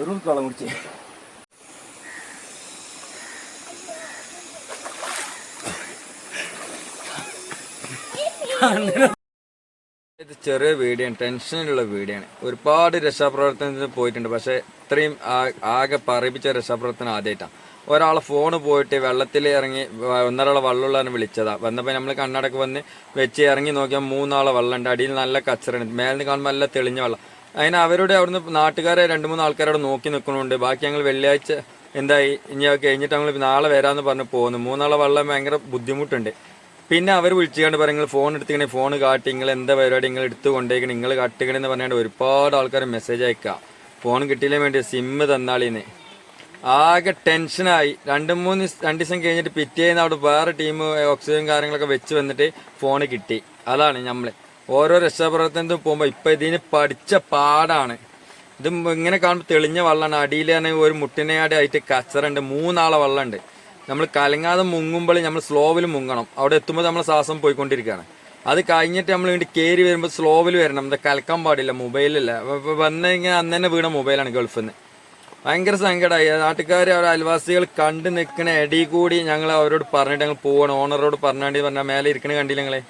ഒരു വെള്ളം കുടിച്ച്. ഇത് ചെറിയ വീഡിയോ ആണ് ടെൻഷനിലുള്ള വീഡിയോ ആണ് ഒരുപാട് രക്ഷാപ്രവർത്തനത്തിന് പോയിട്ടുണ്ട് പക്ഷെ ഇത്രയും ആകെ പറയിപ്പിച്ച രക്ഷാപ്രവർത്തനം ആദ്യമായിട്ടാണ് ഒരാളെ ഫോൺ പോയിട്ട് വെള്ളത്തിൽ ഇറങ്ങി ഒന്നരാളെ വെള്ളമുള്ളതാണ് വിളിച്ചതാ. വന്നപ്പോൾ നമ്മൾ കണ്ണടക്ക് വന്ന് വെച്ച് ഇറങ്ങി നോക്കിയാൽ മൂന്നാളെ വെള്ളമുണ്ട് അടിയിൽ നല്ല കച്ചറുണ്ട് മേലിന് കാണുമ്പോൾ നല്ല തെളിഞ്ഞ വെള്ളം. അതിന് അവരുടെ അവിടുന്ന് നാട്ടുകാരെ രണ്ട് മൂന്ന് ആൾക്കാരവിടെ നോക്കി നിൽക്കുന്നുണ്ട്. ബാക്കി ഞങ്ങൾ വെള്ളിയാഴ്ച എന്തായി? ഇനി കഴിഞ്ഞിട്ട് ഞങ്ങൾ നാളെ വരാമെന്ന് പറഞ്ഞ് പോകുന്നു മൂന്നാളെ വെള്ളം ഭയങ്കര ബുദ്ധിമുട്ടുണ്ട്. പിന്നെ അവർ വിളിച്ചുകൊണ്ട് പറയും നിങ്ങൾ ഫോൺ എടുത്തിങ്ങനെ ഫോൺ കാട്ടി നിങ്ങൾ എന്താ പരിപാടി? നിങ്ങൾ എടുത്ത് കൊണ്ടേക്കണേ നിങ്ങൾ കാട്ടുകണെന്ന് പറഞ്ഞാണ്ട് ഒരുപാട് ആൾക്കാർ മെസ്സേജ് അയക്കുക ഫോൺ കിട്ടിയില്ലേ വേണ്ടി സിമ്മ് തന്നാളിന്ന്. ആകെ ടെൻഷനായി രണ്ട് മൂന്ന് രണ്ട് ദിവസം കഴിഞ്ഞിട്ട് പിറ്റേന്ന് അവിടെ വേറെ ടീം ഓക്സിജൻ കാര്യങ്ങളൊക്കെ വെച്ച് വന്നിട്ട് ഫോൺ കിട്ടി. അതാണ് നമ്മൾ ഓരോ രക്ഷാപ്രവർത്തനത്തിനും പോകുമ്പോൾ ഇപ്പം ഇതിന് പഠിച്ച പാടാണ്. ഇത് ഇങ്ങനെ കാണുമ്പോൾ തെളിഞ്ഞ വെള്ളമാണ് അടിയിലാണ് ഒരു മുട്ടിനയാടി ആയിട്ട് കച്ചറുണ്ട്. മൂന്നാളെ വള്ളമുണ്ട് നമ്മൾ കലങ്ങാതെ മുങ്ങുമ്പോൾ നമ്മൾ സ്ലോവിൽ മുങ്ങണം. അവിടെ എത്തുമ്പോൾ നമ്മൾ ശ്വാസം പോയിക്കൊണ്ടിരിക്കുകയാണ് അത് കഴിഞ്ഞിട്ട് നമ്മൾ ഇങ്ങോട്ട് കയറി വരുമ്പോൾ സ്ലോവിൽ വരണം. എന്താ കലക്കാൻ പാടില്ല മൊബൈലില്ല. വന്നു കഴിഞ്ഞാൽ അന്ന് തന്നെ വീണ മൊബൈലാണ് ഗൾഫിൽ നിന്ന് ഭയങ്കര സങ്കടമായി നാട്ടുകാർ അവർ അയൽവാസികൾ കണ്ടു നിൽക്കണ ഇടയിൽ കൂടി ഞങ്ങൾ അവരോട് പറഞ്ഞിട്ട് ഞങ്ങൾ പോവാണ്. ഓണറോട് പറഞ്ഞാണ്ടി പറഞ്ഞാൽ മേലെ ഇരിക്കണ കണ്ടില്ല ഞങ്ങളെ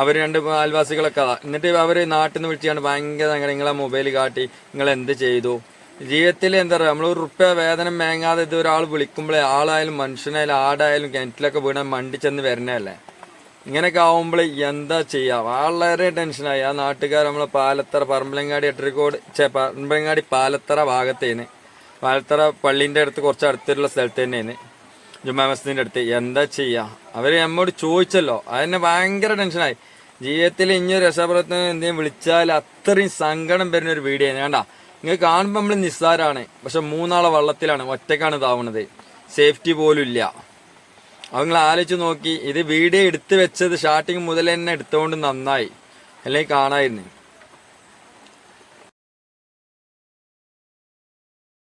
അവർ രണ്ട് അയൽവാസികളൊക്കെ എന്നിട്ട് അവർ നാട്ടിൽ നിന്ന് വിളിച്ചാണ് ഭയങ്കര അങ്ങനെ നിങ്ങളെ മൊബൈൽ കാട്ടി നിങ്ങൾ എന്ത് ചെയ്തു? ജീവിതത്തിൽ എന്താ പറയുക നമ്മൾ ഒരു റുപ്യ വേതനം മേങ്ങാതെ ഇത് ഒരാൾ വിളിക്കുമ്പോഴേ ആളായാലും മനുഷ്യനായാലും ആടായാലും കിണറ്റിലൊക്കെ വീണാൽ മണ്ടി ചെന്ന് വരണല്ലേ ഇങ്ങനെയൊക്കെ ആവുമ്പോൾ എന്താ ചെയ്യുക വളരെ ടെൻഷനായി. ആ നാട്ടുകാർ നമ്മളെ പാലത്തറ പറമ്പലങ്ങാടി എട്ടരിക്കോട് ചേ പറമ്പലങ്ങാടി പാലത്തറ ഭാഗത്തേന്ന് പാലത്തറ പള്ളീന്റെ അടുത്ത് കുറച്ച് അടുത്തുള്ള സ്ഥലത്ത് തന്നെയാണ്. ജുമാ മസ്ജിദിന്റെ അടുത്ത് എന്താ ചെയ്യാ? അവർ നമ്മോട് ചോദിച്ചല്ലോ. അതിനെ ഭയങ്കര ടെൻഷനായി. ജീവിതത്തിൽ ഇനി രക്ഷാപ്രവർത്തനം എന്തെങ്കിലും വിളിച്ചാൽ അത്രയും സങ്കടം വരുന്ന ഒരു വീഡിയോ വേണ്ട നിങ്ങൾ കാണുമ്പോൾ നമ്മൾ നിസ്സാരാണ്. പക്ഷെ മൂന്നാളെ വള്ളത്തിലാണ് ഒറ്റക്കാണ് ഇതാവുന്നത് സേഫ്റ്റി പോലും ഇല്ല. നിങ്ങൾ ആലോചിച്ച് നോക്കി. ഇത് വീഡിയോ എടുത്തു വെച്ചത് ഷാർട്ടിങ് മുതൽ തന്നെ എടുത്തുകൊണ്ട് നന്നായി. അല്ലെങ്കിൽ കാണായിരുന്നു.